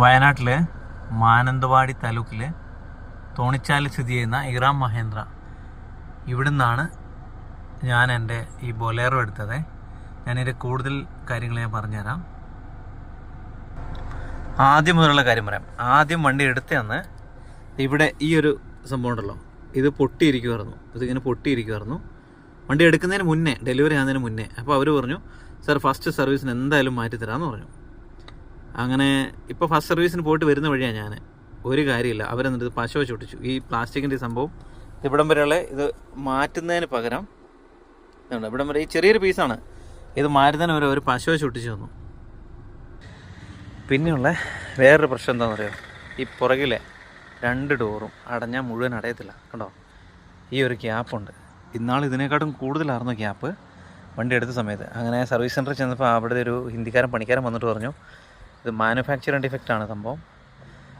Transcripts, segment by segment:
വയനാട്ടിലെ മാനന്തവാടി താലൂക്കിലെ തോണിച്ചാലിൽ സ്ഥിതി ചെയ്യുന്ന ഇറാം മഹേന്ദ്ര. ഇവിടുന്നാണ് ഞാൻ എന്റെ ഈ ബൊലേറോ എടുത്തത്. ഞാനിതിന്റെ കൂടുതൽ കാര്യങ്ങൾ ഞാൻ പറഞ്ഞുതരാം. ആദ്യം മുതലുള്ള കാര്യം പറയാം. ആദ്യം വണ്ടി എടുത്തന്ന് ഇവിടെ ഈ ഒരു സംഭവം ഉണ്ടല്ലോ. ഇത് പൊട്ടിയിരിക്കുമായിരുന്നു ഇതിങ്ങനെ പൊട്ടിയിരിക്കുമായിരുന്നു വണ്ടി എടുക്കുന്നതിന് മുന്നേ ഡെലിവറി ആകുന്നതിന് മുന്നേ അപ്പോൾ അവർ പറഞ്ഞു സാർ ഫസ്റ്റ് സർവീസിന് എന്തായാലും മാറ്റി തരാമെന്ന് പറഞ്ഞു. അങ്ങനെ ഇപ്പോൾ ഫസ്റ്റ് സർവീസിന് പോയിട്ട് വരുന്ന വഴിയാണ് ഞാൻ ഒരു കാര്യമില്ല. അവരെന്നിട്ട് പശ വെച്ച് ഒട്ടിച്ചു. ഈ പ്ലാസ്റ്റിക്കിന്റെ സംഭവം ഇവിടം വരെയുള്ള ഇത് മാറ്റുന്നതിന് പകരം ഇതുണ്ട്. ഇവിടം വരെ ഈ ചെറിയൊരു പീസാണ് ഇത് മാറ്റുന്നതിന് വരെ ഒരു പശ വെച്ച് ഒട്ടിച്ചു തന്നു. പിന്നെയുള്ള വേറൊരു പ്രശ്നം എന്താണെന്ന് അറിയാം ഈ പുറകിലെ രണ്ട് ഡോറും അടഞ്ഞാൽ മുഴുവൻ അടയത്തില്ല. കണ്ടോ? ഈ ഒരു ഗ്യാപ്പുണ്ട് ഇന്നാൾ ഇതിനേക്കാട്ടും കൂടുതലായിരുന്നു ഗ്യാപ്പ് വണ്ടി എടുത്ത സമയത്ത്. അങ്ങനെ സർവീസ് സെന്ററിൽ ചെന്നപ്പോൾ അവിടെ ഒരു ഹിന്ദിക്കാരൻ പണിക്കാരൻ വന്നിട്ട് പറഞ്ഞു ഇത് മാനുഫാക്ചറിങ് ഡിഫക്റ്റ് ആണ് സംഭവം.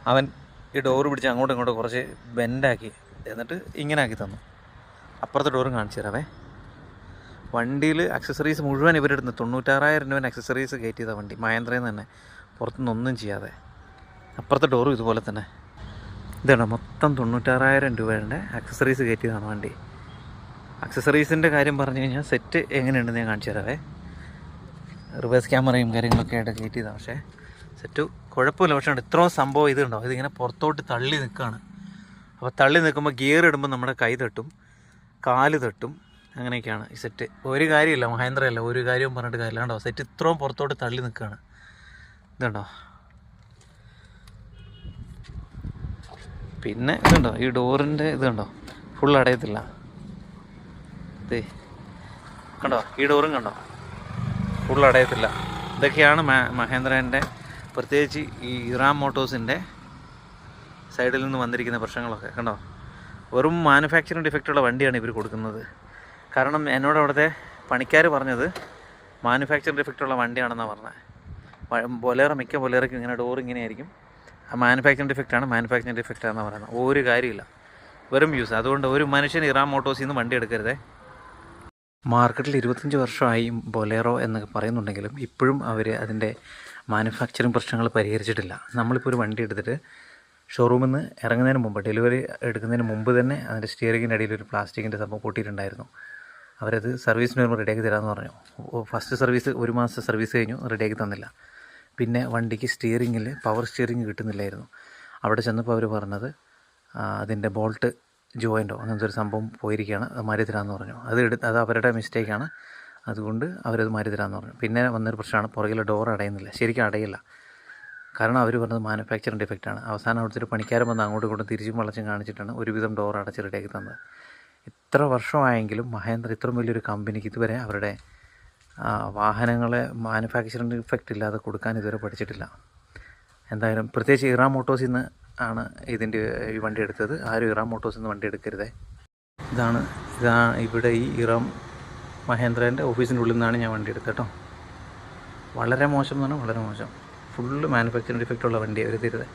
അവൻ ഈ ഡോറ് പിടിച്ച് അങ്ങോട്ടും ഇങ്ങോട്ടും കുറച്ച് ബെൻഡാക്കി എന്നിട്ട് ഇങ്ങനെ ആക്കി തന്നു. അപ്പുറത്തെ ഡോറും കാണിച്ചു തരാവേ. വണ്ടിയിൽ അക്സസറീസ് മുഴുവൻ ഇവരെടുത്ത് തൊണ്ണൂറ്റാറായിരം രൂപ അക്സസറീസ് ചെയ്ത വണ്ടി. മഹേന്ദ്രയിൽ തന്നെ പുറത്തുനിന്നൊന്നും ചെയ്യാതെ. അപ്പുറത്തെ ഡോറും ഇതുപോലെ തന്നെ. ഇതാണ് മൊത്തം തൊണ്ണൂറ്റാറായിരം രൂപയുടെ അക്സസറീസ് കയറ്റിയതാണ് വണ്ടി. അക്സസറീസിന്റെ കാര്യം പറഞ്ഞു കഴിഞ്ഞാൽ സെറ്റ് എങ്ങനെയുണ്ടെന്ന് ഞാൻ കാണിച്ചു തരാവേ. റിവേഴ്സ് ക്യാമറയും കാര്യങ്ങളൊക്കെ ആയിട്ട് കയറ്റിയതാണ് പക്ഷേ സെറ്റ്. കുഴപ്പമില്ല. പക്ഷേ ഇത്രയും സംഭവം ഇതുണ്ടോ ഇതിങ്ങനെ പുറത്തോട്ട് തള്ളി നിൽക്കുകയാണ്. അപ്പോൾ തള്ളി നിൽക്കുമ്പോൾ ഗിയർ ഇടുമ്പോൾ നമ്മുടെ കൈ തട്ടും കാൽ തട്ടും. അങ്ങനെയൊക്കെയാണ് ഈ സെറ്റ്. ഒരു കാര്യമില്ല മഹേന്ദ്ര അല്ല ഒരു കാര്യവും പറഞ്ഞിട്ട് കാര്യമില്ല. കണ്ടോ സെറ്റ് ഇത്രയും പുറത്തോട്ട് തള്ളി നിൽക്കുകയാണ്. ഇതുണ്ടോ പിന്നെ ഇതുണ്ടോ ഈ ഡോറിന്റെ ഇതുണ്ടോ ഫുൾ അടയത്തില്ല. ഇതേ കണ്ടോ ഈ ഡോറും കണ്ടോ? ഫുൾ അടയത്തില്ല. ഇതൊക്കെയാണ് മഹേന്ദ്രന്റെ പ്രത്യേകിച്ച് ഈ ഇറാം മോട്ടോഴ്സിന്റെ സൈഡിൽ നിന്ന് വന്നിരിക്കുന്ന പ്രശ്നങ്ങളൊക്കെ കണ്ടോ? വെറും മാനുഫാക്ചറിങ് ഡിഫക്റ്റുള്ള വണ്ടിയാണ് ഇവർ കൊടുക്കുന്നത്. കാരണം എന്നോട് അവിടുത്തെ പണിക്കാർ പറഞ്ഞത് മാനുഫാക്ചറിങ് ഡിഫക്റ്റുള്ള വണ്ടിയാണെന്നാണ് പറഞ്ഞത് ബൊലേറ മിക്ക ബൊലേറയ്ക്കും ഇങ്ങനെ ഡോർ ഇങ്ങനെ ആയിരിക്കും ആ മാനുഫാക്ചറിങ് ഡിഫക്റ്റാണ് മാനുഫാക്ചറിങ് ഡിഫക്റ്റ് ആണെന്ന് പറയുന്നത്. ഒരു കാര്യമില്ല. വെറും യൂസ് അതുകൊണ്ട് ഒരു മനുഷ്യൻ ഇറാം മോട്ടോഴ്സിൽ നിന്ന് വണ്ടി എടുക്കരുതേ. മാർക്കറ്റിൽ ഇരുപത്തഞ്ച് വർഷമായി ബൊലേറോ എന്നൊക്കെ പറയുന്നുണ്ടെങ്കിലും ഇപ്പോഴും അവർ അതിന്റെ മാനുഫാക്ചറിങ് പ്രശ്നങ്ങൾ പരിഹരിച്ചിട്ടില്ല. നമ്മളിപ്പോൾ ഒരു വണ്ടി എടുത്തിട്ട് ഷോറൂമിൽ നിന്ന് ഇറങ്ങുന്നതിന് മുമ്പ് ഡെലിവറി എടുക്കുന്നതിന് മുമ്പ് തന്നെ അതിന്റെ സ്റ്റിയറിങ്ങിന്റെ ഇടയിൽ ഒരു പ്ലാസ്റ്റിക്കിന്റെ സംഭവം പൊട്ടിയിട്ടുണ്ടായിരുന്നു. അവരത് സർവീസിന് വരുമ്പോൾ റെഡിയാക്കി തരാമെന്ന് പറഞ്ഞു. ഫസ്റ്റ് സർവീസ് ഒരു മാസം സർവീസ് കഴിഞ്ഞു റെഡിയാക്കി തന്നില്ല. പിന്നെ വണ്ടിക്ക് സ്റ്റിയറിങ്ങിൽ പവർ സ്റ്റിയറിങ് കിട്ടുന്നില്ലായിരുന്നു. അവിടെ ചെന്നപ്പോൾ അവർ പറഞ്ഞത് അതിന്റെ ബോൾട്ട് ജോയിന്റോ അങ്ങനത്തെ ഒരു സംഭവം പോയിരിക്കുകയാണ് അത് മാറ്റി തരാമെന്ന് പറഞ്ഞു. അത് എടുത്ത് അത് അവരുടെ മിസ്റ്റേക്കാണ് അതുകൊണ്ട് അവരത് മാറ്റി തരാമെന്ന് പറഞ്ഞു. പിന്നെ വന്നൊരു പ്രശ്നമാണ് പുറകിലെ ഡോർ അടയുന്നില്ല. ശരിക്കും അടയില്ല. കാരണം അവർ പറഞ്ഞത് മാനുഫാക്ചറിങ് ഡിഫക്റ്റാണ് അവസാനം അവിടുത്തെ ഒരു പണിക്കാരൻ വന്ന് അങ്ങോട്ടും ഇങ്ങോട്ടും തിരിച്ചും വളച്ചും കാണിച്ചിട്ടാണ് ഒരുവിധം ഡോർ അടച്ച് റെഡിയാക്കി തന്നത്. ഇത്ര വർഷമായെങ്കിലും മഹേന്ദ്ര ഇത്രയും വലിയൊരു കമ്പനിക്ക് ഇതുവരെ അവരുടെ വാഹനങ്ങളെ മാനുഫാക്ചറിങ് ഇഫക്റ്റ് ഇല്ലാതെ കൊടുക്കാൻ ഇതുവരെ പഠിച്ചിട്ടില്ല. എന്തായാലും പ്രത്യേകിച്ച് ഇറാം മോട്ടോസിൽ നിന്ന് ആണ് ഇതിന്റെ ഈ വണ്ടി എടുത്തത്. ആരും ഇറാം മോട്ടോസിൽ നിന്ന് വണ്ടി എടുക്കരുതേ. ഇതാണ് ഇതാ ഇവിടെ ഈ ഇറാം മഹേന്ദ്രന്റെ ഓഫീസിന്റെ ഉള്ളിൽ നിന്നാണ് ഞാൻ വണ്ടി എടുത്തത് കേട്ടോ. വളരെ മോശം എന്ന് പറഞ്ഞാൽ വളരെ മോശം. ഫുള്ള് മാനുഫാക്ചറിങ് ഡിഫക്റ്റുള്ള വണ്ടിയാണ് അവർ തരുന്നത്.